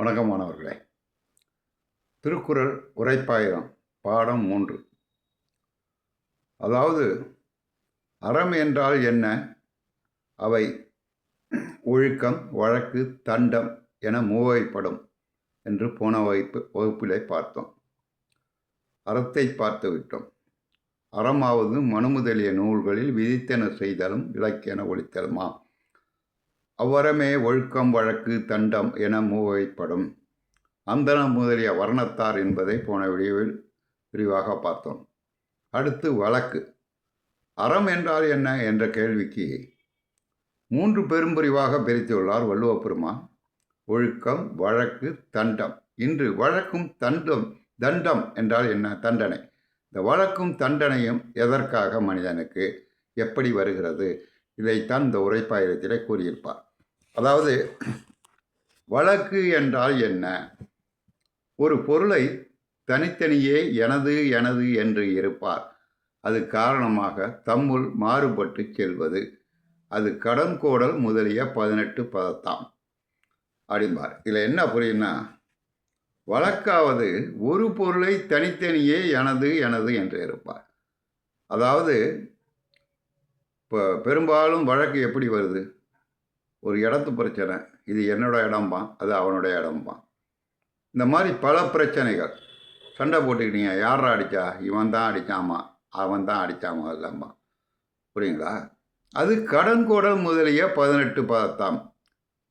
வணக்கம் மாணவர்களே. திருக்குறள் உரைப்பாயிரம் பாடம் மூன்று. அதாவது அறம் என்றால் என்ன? அவை ஒழுக்கம் வழக்கு தண்டம் என மூவைப்படும் என்று போன வகுப்பு வகுப்பிலே பார்த்தோம். அறத்தை பார்த்து விட்டோம். அறமாவது மனு முதலிய நூல்களில் விதித்தென செய்தலும் இலக்கென ஒழித்தலுமா அவ்வரமே ஒழுக்கம் வழக்கு தண்டம் என மூவைப்படும். அந்தனம் முதலிய வர்ணத்தார் என்பதை போன வீடியோவில் விரிவாக பார்த்தோம். அடுத்து வழக்கு. அறம் என்றால் என்ன என்ற கேள்விக்கு மூன்று பெரும்பிரிவாக பிரித்துள்ளார் வள்ளுவ பெருமான் ஒழுக்கம் வழக்கு தண்டம். இன்று வழக்கும் தண்டம் தண்டம் என்றால் என்ன? தண்டனை. இந்த வழக்கும் தண்டனையும் எதற்காக மனிதனுக்கு? எப்படி வருகிறது? இதைத்தான் இந்த உரைப்பாயிரத்திலே கூறியிருப்பார். அதாவது வழக்கு என்றால் என்ன? ஒரு பொருளை தனித்தனியே எனது எனது என்று இருப்பார். அது காரணமாக தம்முள் மாறுபட்டு செல்வது. அது கடன் கோடல் முதலிய பதினெட்டு பதத்தாம். அப்படிம்பார். இதில் என்ன புரியும்னா வழக்காவது ஒரு பொருளை தனித்தனியே எனது எனது என்று இருப்பார். அதாவது இப்போ பெரும்பாலும் வழக்கு எப்படி வருது? ஒரு இடத்து பிரச்சனை இது என்னோட இடம்பான் அது அவனுடைய இடம்பான் இந்த மாதிரி பல பிரச்சனைகள். சண்டை போட்டுக்கிட்டீங்க யாரா அடித்தா இவன் தான் அடித்தாமா அவன் தான் அடித்தாமா இல்லைம்மா. புரியுங்களா? அது கடன் கோடல் முதலிய பதினெட்டு பதத்தாம்.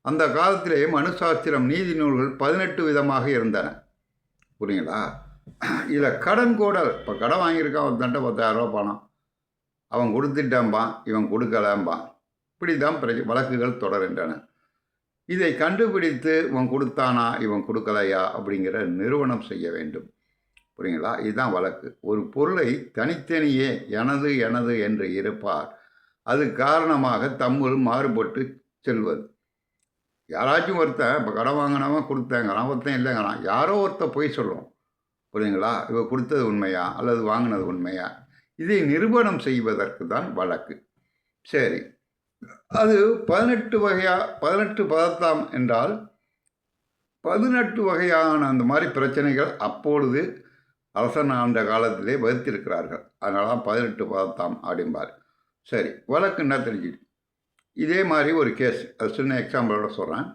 அந்த காலத்திலே மனுசாஸ்திரம் நீதி நூல்கள் பதினெட்டு விதமாக இருந்தன. புரியுங்களா? இதில் கடன் கோடல் இப்போ கடன் வாங்கியிருக்கான் அவன் தண்டை பத்தாயிரரூபா பணம். அவன் கொடுத்துட்டான்பான் இவன் கொடுக்கலாம்பான் இப்படி தான் பிர வழக்குகள் தொடர்கின்றன. இதை கண்டுபிடித்து இவன் கொடுத்தானா இவன் கொடுக்கலையா அப்படிங்கிற நிறுவனம் செய்ய வேண்டும். புரியுங்களா? இதுதான் வழக்கு. ஒரு பொருளை தனித்தனியே எனது எனது என்று இருப்பார். அது காரணமாக தம்முள் மாறுபட்டு செல்வது. யாராச்சும் ஒருத்தன் இப்போ கடன் வாங்கினவன் கொடுத்தேங்கிறான் ஒருத்தன் இல்லைங்கிறான். யாரோ ஒருத்தன் போய் சொல்லுவோம் புரியுங்களா? இவ கொடுத்தது உண்மையா? அல்லது வாங்கினது உண்மையா? இதை நிரூபணம் செய்வதற்கு தான் வழக்கு. சரி. அது பதினெட்டு வகையா பதினெட்டு பதத்தாம் என்றால் பதினெட்டு வகையான அந்த மாதிரி பிரச்சனைகள் அப்பொழுது அரசன் ஆண்ட காலத்திலே வகுத்திருக்கிறார்கள். அதனால தான் பதினெட்டு பதத்தாம் அப்படிம்பார். சரி வழக்கு என்ன தெரிஞ்சுது? இதே மாதிரி ஒரு கேஸ் அது சின்ன எக்ஸாம்பிளோட சொல்கிறேன்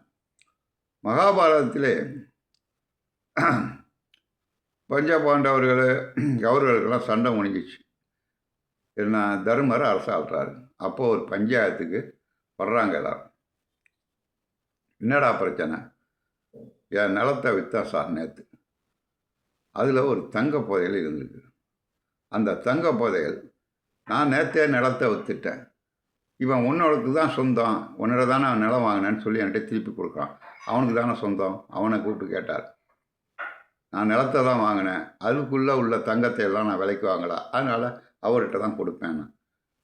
மகாபாரதத்திலே பஞ்சபாண்டவர்கள் அவர்களுக்கெல்லாம் சண்டை முடிஞ்சிச்சு என்ன தர்மர் அரசாள்றாரு. அப்போது ஒரு பஞ்சாயத்துக்கு வர்றாங்க எல்லாரும். என்னடா பிரச்சனை? என் நிலத்தை விற்றா சார் நேற்று அதில் ஒரு தங்க புதையல் இருந்துருக்கு. அந்த தங்க புதையல் நான் நேற்றே நிலத்தை விற்றுட்டேன் இவன் உன்னோடக்கு தான் சொந்தம். உன்னோட தானே நிலம் வாங்கினேன்னு சொல்லி என்கிட்ட திருப்பி கொடுக்குறான். அவனுக்கு தானே சொந்தம்? அவனை கூப்பிட்டு கேட்டார். நான் நிலத்தை தான் வாங்கினேன். அதுக்குள்ளே உள்ள தங்கத்தை எல்லாம் நான் விலைக்கு வாங்கலை. அதனால் அவர்கிட்ட தான் கொடுப்பேன் நான்.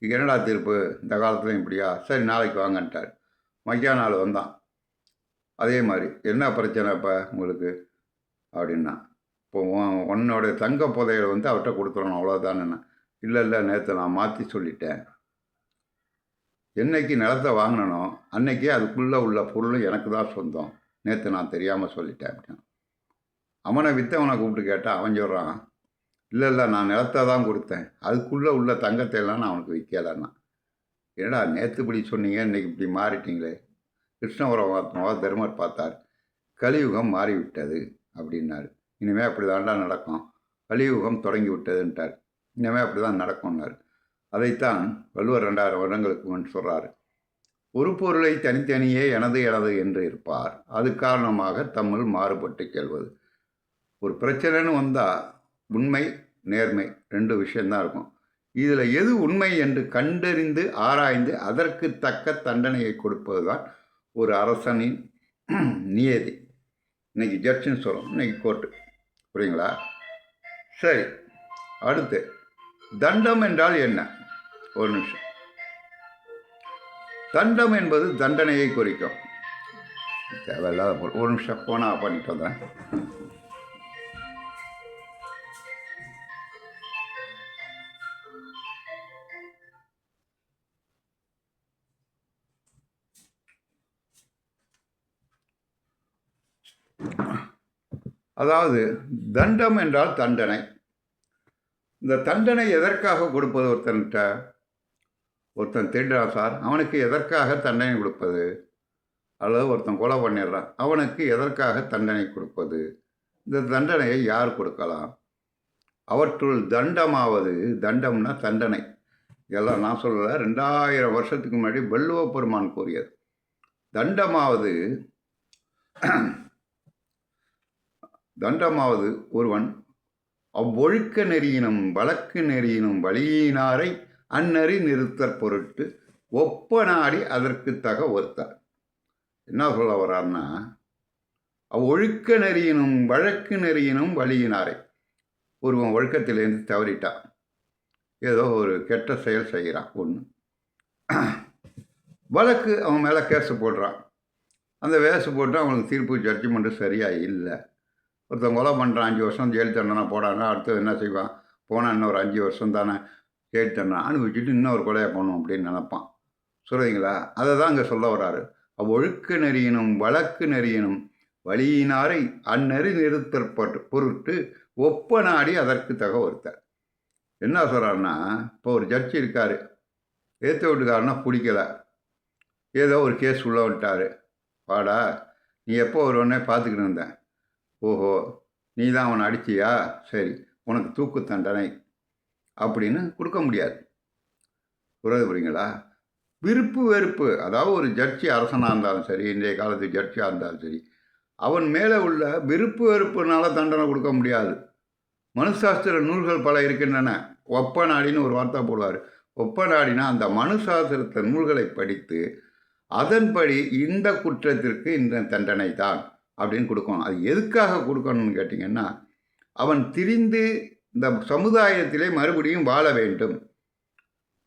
இது என்னடா தீர்ப்பு? இந்த காலத்துலையும் இப்படியா? சரி நாளைக்கு வாங்கன்ட்டார். மைக்கா நாள் வந்தான். அதே மாதிரி என்ன பிரச்சனை இப்போ உங்களுக்கு? அப்படின்னா இப்போ உன்னோட தங்க புதையல் வந்து அவர்கிட்ட கொடுத்துடணும் அவ்வளோதானே இல்லை இல்லை நேற்று நான் மாற்றி சொல்லிட்டேன். என்னைக்கு நிலத்தை வாங்கினனோ அன்னைக்கே அதுக்குள்ளே உள்ள பொருளும் எனக்கு தான் சொந்தம். நேற்று நான் தெரியாமல் சொல்லிட்டேன். அப்படின்னு அவனை விற்றவனை கூப்பிட்டு கேட்டால் அவன் சொல்கிறான் இல்லை இல்லை நான் நிலத்தை தான் கொடுத்தேன். அதுக்குள்ளே உள்ள தங்கத்தை எல்லாம் நான் அவனுக்கு விற்கலைன்னா என்னடா நேற்று இப்படி சொன்னீங்க இன்றைக்கி இப்படி மாறிட்டீங்களே. கிருஷ்ணபுரமாத்மாவா தர்மர் பார்த்தார். கலியுகம் மாறிவிட்டது அப்படின்னாரு. இனிமேல் அப்படி தாண்டா நடக்கும். கலியுகம் தொடங்கி விட்டதுன்ட்டார் இனிமேல் அப்படி தான் நடக்கும்னார். அதைத்தான் வள்ளுவர் ரெண்டாயிரம் வருடங்களுக்கு முன் சொல்கிறார் ஒரு பொருளை தனித்தனியே எனது எனது என்று இருப்பார். அது காரணமாக தமிழ் மாறுபட்டு கேள்வது. ஒரு பிரச்சனைன்னு வந்தால் உண்மை நேர்மை ரெண்டு விஷயந்தான் இருக்கும். இதில் எது உண்மை என்று கண்டறிந்து ஆராய்ந்து அதற்கு தக்க தண்டனையை கொடுப்பது தான் ஒரு அரசனின் நியதி. இன்னைக்கு ஜட்ஜின்னு சொல்கிறோம் இன்னைக்கு கோர்ட்டு புரியுங்களா? சரி. அடுத்து தண்டம் என்றால் என்ன? ஒரு நிமிஷம். தண்டம் என்பது தண்டனையை குறிக்கும். தேவையில்லாத ஒரு நிமிஷம் போனால் பண்ணிட்டு வந்தேன். அதாவது தண்டம் என்றால் தண்டனை. இந்த தண்டனை எதற்காக கொடுப்பது ஒருத்தன்கிட்ட? ஒருத்தன் திருடுறான் சார் அவனுக்கு எதற்காக தண்டனை கொடுப்பது? அல்லது ஒருத்தன் கொலை பண்ணிடுறான் அவனுக்கு எதற்காக தண்டனை கொடுப்பது? இந்த தண்டனையை யார் கொடுக்கலாம்? அவற்றுள் தண்டமாவது தண்டம்னா தண்டனை. இதெல்லாம் நான் சொல்லலை ரெண்டாயிரம் வருஷத்துக்கு முன்னாடி வள்ளுவ பெருமான் கூறியது. தண்டமாவது தண்டமாவது ஒருவன் அவ்வொழுக்க நெறியினும் வழக்கு நெறியினும் வழியினாரை அந்நறி நிறுத்தற் பொருட்டு ஒப்ப நாடி அதற்கு தக ஒருத்தார். என்ன சொல்ல வர்றாருன்னா அவ்வொழுக்க நெறியினும் வழக்கு நெறியினும் வழியினாரை ஒருவன் ஒழுக்கத்திலேருந்து தவறிட்டான். ஏதோ ஒரு கெட்ட செயல் செய்கிறான் ஒன்று வழக்கு அவன் மேலே கேஸு போடுறான். அந்த வேஸு போட்டு அவனுக்கு தீர்ப்பு ஜட்ஜ்மெண்ட்டு சரியாக இல்லை. ஒருத்தன் கொலை பண்ணுறான் அஞ்சு வருஷம் ஜெயில் தண்டனை போடாங்க அடுத்தது என்ன செய்வான்? போனால் இன்னொரு அஞ்சு வருஷம் தானே ஜெயில் தண்டனை அனுபவிச்சுட்டு இன்னொரு கொலையை பண்ணும் அப்படின்னு நினப்பான். சொல்கிறீங்களா அதை தான் அங்கே சொல்ல வராரு ஒழுக்க நெறியினும் வழக்கு நெறியினும் வழியினாரை அந்நெறி நிறுத்தற்பட்டு பொருட்டு ஒப்ப நாடி அதற்கு தக ஒருத்தர் என்ன சொல்கிறாருன்னா இப்போ ஒரு ஜட்ஜி இருக்கார். ஏற்ற வீட்டுக்காரனா பிடிக்கல. ஏதோ ஒரு கேஸ் உள்ள விட்டார் வாடா நீ எப்போ வருவனே பார்த்துக்கிட்டு இருந்தேன். ஓஹோ நீ தான் அவனை அடிச்சியா? சரி உனக்கு தூக்கு தண்டனை அப்படின்னு கொடுக்க முடியாது. புரியுது புரியுங்களா? விருப்பு வெறுப்பு அதாவது ஒரு ஜட்ஜி அரசனாக இருந்தாலும் சரி இன்றைய காலத்து ஜட்ஜியாக இருந்தாலும் சரி அவன் மேலே உள்ள விருப்பு வெறுப்புனால தண்டனை கொடுக்க முடியாது. மனுசாஸ்திர நூல்கள் பல இருக்கின்றன. ஒப்ப நாடின்னு ஒரு வார்த்தை போடுவார். ஒப்ப நாடினா அந்த மனுசாஸ்திரத்த நூல்களை படித்து அதன்படி இந்த குற்றத்திற்கு இந்த தண்டனை தான் அப்படின்னு கொடுக்கணும். அது எதுக்காக கொடுக்கணும்னு கேட்டிங்கன்னா அவன் திரிந்து இந்த சமுதாயத்திலே மறுபடியும் வாழ வேண்டும்.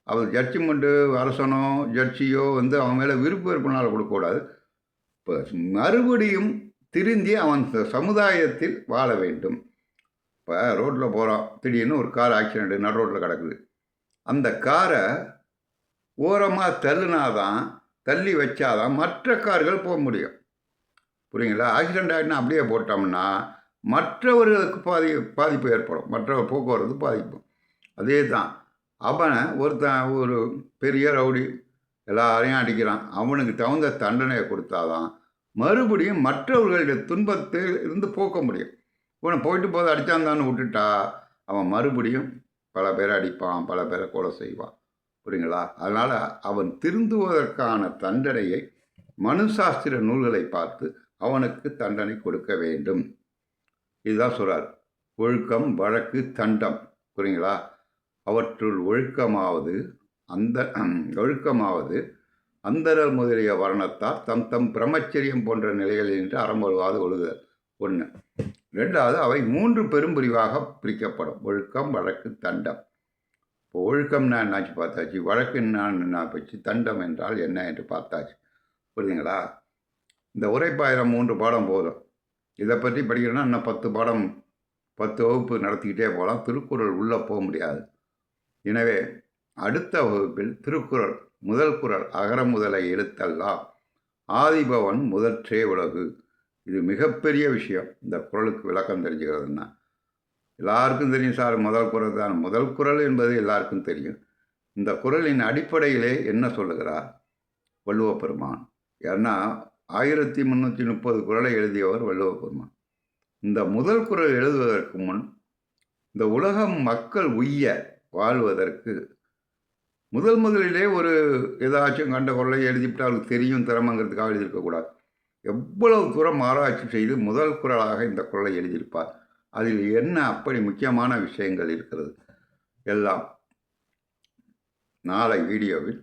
அவர் ஜட்ஜ்மெண்ட்டு அரசனோ ஜட்ஜியோ வந்து அவன் மேலே விருப்ப வெறுப்பினால் கொடுக்கக்கூடாது. இப்போ மறுபடியும் திருந்தி அவன் சமுதாயத்தில் வாழ வேண்டும். இப்போ ரோட்டில் போகிறான் திடீர்னு ஒரு கார் ஆக்சிடெண்ட்டு நடு ரோட்டில் கிடக்குது. அந்த காரை ஓரமாக தள்ளுனாதான் தள்ளி வச்சாதான் மற்ற கார்கள் போக முடியும். புரியுங்களா ஆக்சிடெண்ட் ஆகிட்டுனா அப்படியே போட்டோம்னா மற்றவர்களுக்கு பாதி பாதிப்பு ஏற்படும். மற்ற போக்குவரத்து பாதிப்பு. அதே தான் அவனை ஒருத்தன் ஒரு பெரிய ரவுடி எல்லாரையும் அடிக்கிறான். அவனுக்கு தகுந்த தண்டனையை கொடுத்தாதான் மறுபடியும் மற்றவர்களுடைய துன்பத்தில் இருந்து போக்க முடியும். இவனை போயிட்டு போது அடித்தாந்தான்னு விட்டுட்டா அவன் மறுபடியும் பல பேரை அடிப்பான் பல பேரை கொலை செய்வான். புரியுங்களா அதனால் அவன் திருந்துவதற்கான தண்டனையை மனுசாஸ்திர நூல்களை பார்த்து அவனுக்கு தண்டனை கொடுக்க வேண்டும். இதுதான் சொல்கிறார் ஒழுக்கம் வழக்கு தண்டம். புரியுங்களா? அவற்றுள் ஒழுக்கமாவது அந்த ஒழுக்கமாவது அந்தரல் முதலிய வர்ணத்தார் தம் தம் பிரம்மச்சரியம் போன்ற நிலைகள் என்று அறம்பொழுவாது ஒழுகுதல். ஒன்று ரெண்டாவது அவை மூன்று பெரும்பிரிவாக பிரிக்கப்படும். ஒழுக்கம் வழக்கு தண்டம். இப்போ ஒழுக்கம்னா என்னாச்சு பார்த்தாச்சு. வழக்கு என்ன போச்சு தண்டம் என்றால் என்ன என்று பார்த்தாச்சு. புரியுதுங்களா? இந்த உரைப்பாயிரம் மூன்று பாடம் போதும். இதை பற்றி படிக்கிறேன்னா இன்னும் பத்து பாடம் பத்து வகுப்பு நடத்திக்கிட்டே போகலாம். திருக்குறள் உள்ளே போக முடியாது. எனவே அடுத்த வகுப்பில் திருக்குறள் முதல் குரல் அகர முதலை எழுத்தல்லா ஆதிபவன் முதற்றே உலகு. இது மிகப்பெரிய விஷயம். இந்த குறளுக்கு விளக்கம் தெரிஞ்சுக்கிறதுன்னா எல்லாருக்கும் தெரியும் சார் முதல் குரல் தான். முதல் குறள் என்பது எல்லாருக்கும் தெரியும். இந்த குறளின் அடிப்படையிலே என்ன சொல்லுகிறார்? வள்ளுவ பெருமான். ஏன்னா ஆயிரத்தி முந்நூற்றி முப்பது குரலை எழுதியவர் வள்ளுவபெருமான். இந்த முதல் குறள் எழுதுவதற்கு முன் இந்த உலகம் மக்கள் உய்ய வாழ்வதற்கு முதல் முதலிலே ஒரு ஏதாச்சும் கண்ட குரலை எழுதிவிட்டு அவருக்கு தெரியும் திறமைங்கிறதுக்காக எழுதியிருக்கக்கூடாது. எவ்வளவு தூரம் ஆராய்ச்சி செய்து முதல் குரலாக இந்த குரலை எழுதியிருப்பார் அதில் என்ன அப்படி முக்கியமான விஷயங்கள் இருக்கிறது எல்லாம் நாளை வீடியோவில்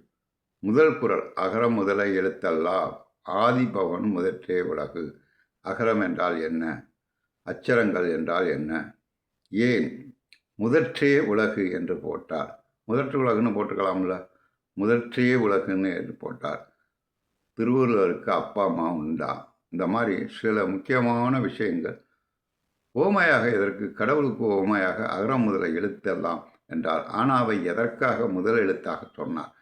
முதல் குரல் அகரம் முதலை எழுத்தல்லாம். ஆதிபவன் முதற்றே உலகு. அகரம் என்றால் என்ன? அச்சரங்கள் என்றால் என்ன? ஏன்? முதற்றே உலகு என்று போட்டார். முதற்று உலகுன்னு போட்டுக்கலாம்ல? முதற்றே உலகுன்னு என்று போட்டார். திருவள்ளுவருக்கு அப்பா அம்மா உண்டா? இந்த மாதிரி சில முக்கியமான விஷயங்கள். ஓமையாக இதற்கு கடவுளுக்கு ஓமையாக அகரம் முதல எழுத்தெல்லாம் என்றார். ஆனாவை எதற்காக முதல் எழுத்தாக சொன்னார்?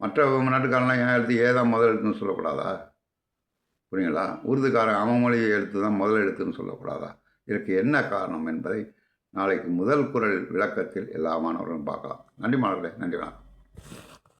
மற்ற நாட்டுக்காரன்லாம் என் எழுத்து ஏதான் முதல் எழுத்துன்னு சொல்லக்கூடாதா? புரியுங்களா? உருதுக்காரன் அவன் மொழி எழுத்து தான் முதல் எழுத்துன்னு சொல்லக்கூடாதா? இதற்கு என்ன காரணம் என்பதை நாளைக்கு முதல் குரல் விளக்கத்தில் எல்லா மாணவர்களும் பார்க்கலாம். நன்றி மாணவர்களே நன்றி வணக்கம்.